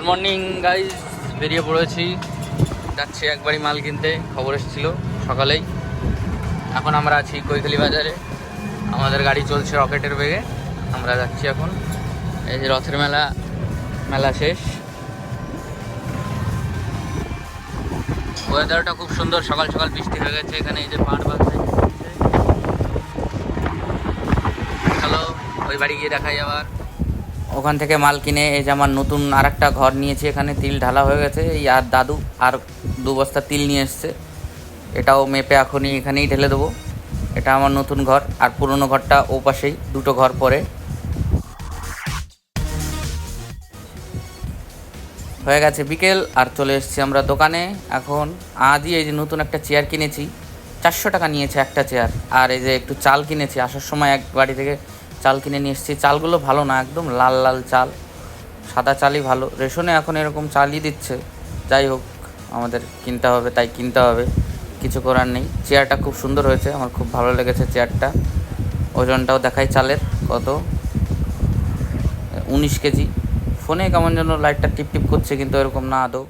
Good morning guys বেরিয়ে পড়েছি। যাচ্ছি একবারই মাল কিনতে। খবর এসেছিল সকালেই। এখন আমরা আছি কৈখালি বাজারে। আমাদের গাড়ি চলছে রকেটের বেগে। আমরা যাচ্ছি এখন। এই যে রথের মেলা মেলা শেষ। ওয়েদারটা খুব সুন্দর। সকাল সকাল বৃষ্টি হয়ে গেছে এখানে। এই যে পাট বাজছে চলো, ওই বাড়ি গিয়ে দেখাই আবার। ওখান থেকে মাল কিনে এই যে আমার নতুন আর একটা ঘর নিয়েছি এখানে, তিল ঢালা হয়ে গেছে। এই আর দাদু আর দু বস্তা তিল নিয়ে এসছে। এটাও মেপে এখনই এখানেই ঢেলে দেবো। এটা আমার নতুন ঘর, আর পুরনো ঘরটা ও পাশেই, দুটো ঘর পরে। হয়ে গেছে বিকেল, আর চলে এসেছি আমরা দোকানে। এখন আজই এই যে নতুন একটা চেয়ার কিনেছি। চারশো টাকা নিয়েছে একটা চেয়ার, আর এই যে একটু চাল কিনেছি। আসার সময় এক বাড়ি থেকে চাল কিনে নিয়ে এসেছি। চালগুলো ভালো না, একদম লাল লাল চাল। সাদা চালই ভালো। রেশনে এখন এরকম চালই দিচ্ছে। যাই হোক, আমাদের কিনতে হবে, তাই কিনতে হবে। কিছু করার নেই। চেয়ারটা খুব সুন্দর হয়েছে। আমার খুব ভালো লেগেছে চেয়ারটা। ওজনটাও দেখাই চালের কত। উনিশ কেজি। ফোনে কেমন যেন লাইটটা টিপ টিপ করছে, কিন্তু এরকম না আদৌ।